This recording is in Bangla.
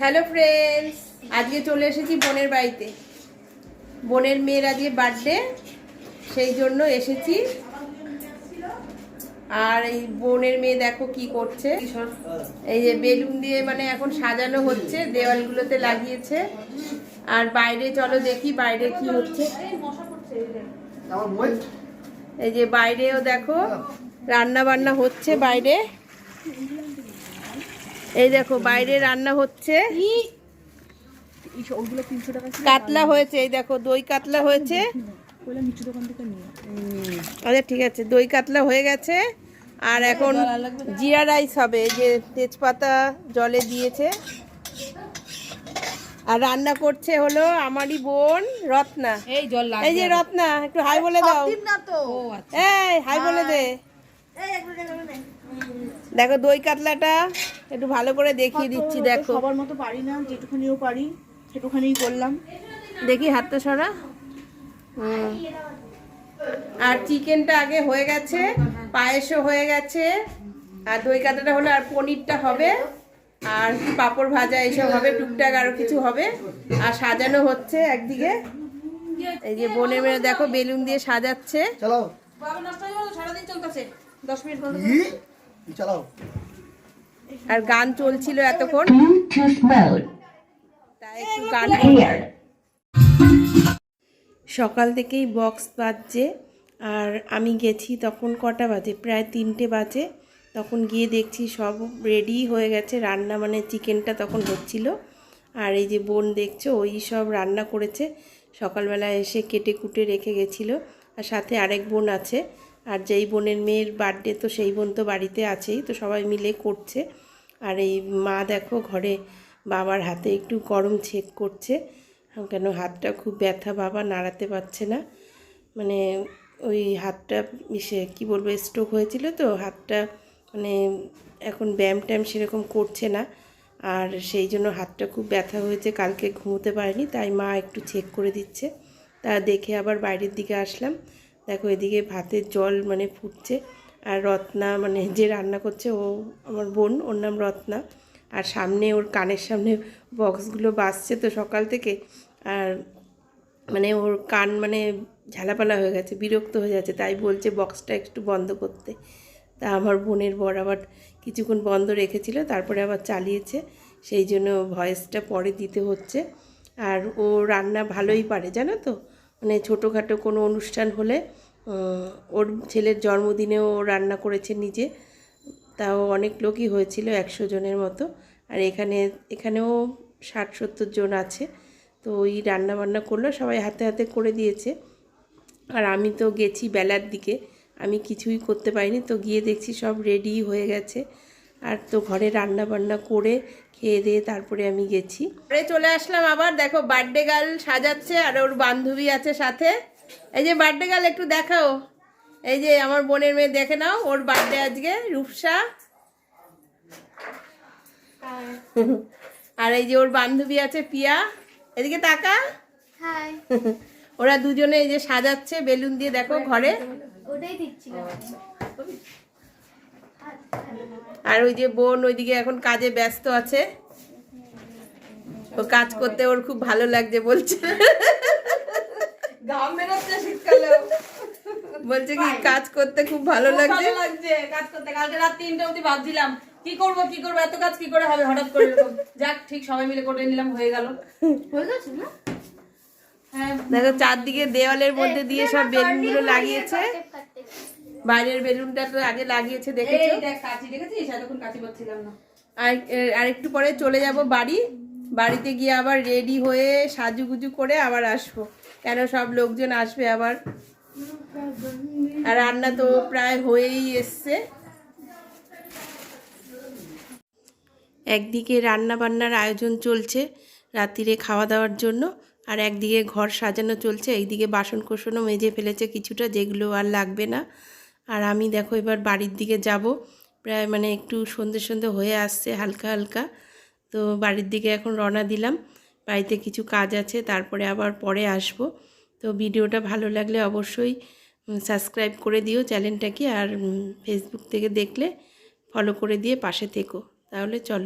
হ্যালো ফ্রেন্ডস আজকে চলে এসেছি বোনের বাড়িতে। বোনের মেয়ের আজকে বার্থডে সেই জন্য এসেছি। আর এই বোনের মেয়ে দেখো কি করছে। এই যে বেলুন দিয়ে মানে এখন সাজানো হচ্ছে, দেওয়ালগুলোতে লাগিয়েছে। আর বাইরে চলো দেখি বাইরে কি হচ্ছে। এই যে বাইরেও দেখো রান্না বান্না হচ্ছে বাইরে। এই দেখো বাইরে রান্না হচ্ছে। কাতলা হয়েছে এই দেখো দই কাতলা হয়েছে। আচ্ছা ঠিক আছে দই কাতলা হয়ে গেছে। আর এখন জিরা রাইস হবে যে তেজপাতা জলে দিয়েছে। আর রান্না করছে হলো আমারই বোন রত্না। এই জল এই যে রত্না একটু হাই বলে দাও। এই হাই বলে দে। দেখো দই কাতলাটা একটু ভালো করে দেখিয়ে দিচ্ছি দেখো। সবার মতো পারি না যেটুখানিও পারি সেটুখানিই করলাম। দেখি হাতটা সরা। হুম। আর চিকেনটা আগে হয়ে গেছে পায়েসও হয়ে গেছে। আর দই কাতলাটা হলো আর পনিরটা হবে। আর পাঁপড় ভাজা এইসব হবে টুকটাক আরও কিছু হবে। আর সাজানো হচ্ছে একদিকে। এই যে বনে মেয়ে দেখো বেলুন দিয়ে সাজাচ্ছে। চালাও বাবা নষ্ট হয়ে গেল সারাদিন চলতেছে। দশ মিনিট চালাও। আর গান চলছিল এতক্ষণ। তাই একটু গান সকাল থেকেই বক্স বাজছে আর আমি গেছি তখন কটা বাজে? প্রায় তিনটে বাজে। তখন গিয়ে দেখছি সব রেডি হয়ে গেছে। রান্না মানে চিকেনটা তখন হচ্ছিল। আর এই যে বোন দেখছ ওই সব রান্না করেছে। সকালবেলা এসে কেটে কুটে রেখে গেছিল। আর সাথে আরেক বোন আছে। আর যেই বোনের মেয়ের বার্থডে তো সেই বোন তো বাড়িতে আছেই, তো সবাই মিলে করছে। আর এই মা দেখো ঘরে বাবার হাতে একটু গরম ছেক করছে। কেন হাতটা খুব ব্যথা বাবা, নাড়াতে পারছে না। মানে ওই হাতটা ইসে কী বলব স্ট্রোক হয়েছিল তো, হাতটা মানে এখন ব্যায়াম ট্যায়াম সেরকম করছে না। আর সেই জন্য হাতটা খুব ব্যথা হয়েছে, কালকে ঘুমোতে পারেনি, তাই মা একটু চেক করে দিচ্ছে। তা দেখে আবার বাইরের দিকে আসলাম। দেখো এদিকে ভাতের জল মানে ফুটছে আর রত্না মানে যে রান্না করছে ও আমার বোন, ওর নাম রত্না। আর সামনে ওর কানের সামনে বক্সগুলো বাজছে তো সকাল থেকে। আর মানে ওর কান মানে ঝালাপালা হয়ে গেছে, বিরক্ত হয়ে যাচ্ছে, তাই বলছে বক্সটা একটু বন্ধ করতে। তা আমার বোনের বর আবার কিছুক্ষণ বন্ধ রেখেছিল, তারপরে আবার চালিয়েছে। সেই জন্য ভয়েসটা পরে দিতে হচ্ছে। আর ও রান্না ভালোই পারে, জানো তো? মানে ছোটোখাটো কোনো অনুষ্ঠান হলে ওর ছেলের জন্মদিনেও রান্না করেছে নিজে। তাও অনেক লোকই হয়েছিল, একশো জনের মতো। আর এখানে, এখানেও ষাট সত্তর জন আছে। তো ওই রান্না বান্না করল, সবাই হাতে হাতে করে দিয়েছে। আর আমি তো গেছি বেলার দিকে, আমি কিছুই করতে পারিনি। তো গিয়ে দেখছি সব রেডি হয়ে গেছে। আর তো ঘরে রান্না বান্না করে খেয়ে দিয়ে তারপরে আমি গেছি। পরে চলে আসলাম আবার দেখো বার্থডে গার্ল সাজাচ্ছে আর ওর বান্ধবী আছে সাথে। এই যে বার্থডে গার্ল একটু দেখাও। এই যে আমার বোনের মেয়ে দেখে নাও ওর বার্থডে আজকে রূপসা। আর এই যে ওর বান্ধবী আছে পিয়া। এদিকে তাকা। ওরা দুজনে এই যে সাজাচ্ছে বেলুন দিয়ে দেখো ঘরে। ওটাই দিচ্ছিলাম আর ওই যে বোন ওইদিকে এখন কাজে ব্যস্ত আছে। ও কাজ করতে ওর খুব ভালো লাগছে বলছে। বলছে কি কাজ করতে খুব ভালো লাগছে? কাজ করতে। কালকে রাত তিনটে অবধি ভাবছিলাম কি করব কি করব এত কাজ কি করে হবে হঠাৎ করে যাক ঠিক সবাই মিলে করে নিলাম হয়ে গেল। হয়ে গেছে না? হ্যাঁ। দেখো চারদিকে দেওয়ালের মধ্যে দিয়ে সব বেলুনগুলো লাগিয়েছে। বাইরের বেলুনটা তো আগে লাগিয়েছে দেখেছ? কাচি দেখেছিস? এতক্ষণ কাচি করছিলাম না। আর একটু পরে চলে যাব বাড়ি। বাড়িতে গিয়ে আবার রেডি হয়ে সাজুগুজু করে আবার আসব। কেন সব লোকজন আসবে আবার? আর রান্না তো প্রায় হয়েই এসছে। একদিকে রান্না বান্নার আয়োজন চলছে রাত্রিরে খাওয়া দাওয়ার জন্য আর একদিকে ঘর সাজানো চলছে। এইদিকে বাসন কোসনও মেজে ফেলেছে কিছুটা যেগুলো আর লাগবে না। আর আমি দেখো এবার বাড়ির দিকে যাব। প্রায় মানে একটু সন্ধে সন্ধে হয়ে আসছে, হালকা হালকা। তো বাড়ির দিকে এখন রওনা দিলাম। বাড়িতে কিছু কাজ আছে, তারপরে আবার পরে আসব। তো ভিডিওটা ভালো লাগলে অবশ্যই সাবস্ক্রাইব করে দিও চ্যানেলটাকে আর ফেসবুক থেকে দেখলে ফলো করে দিয়ে পাশে থেকো। তাহলে চলো।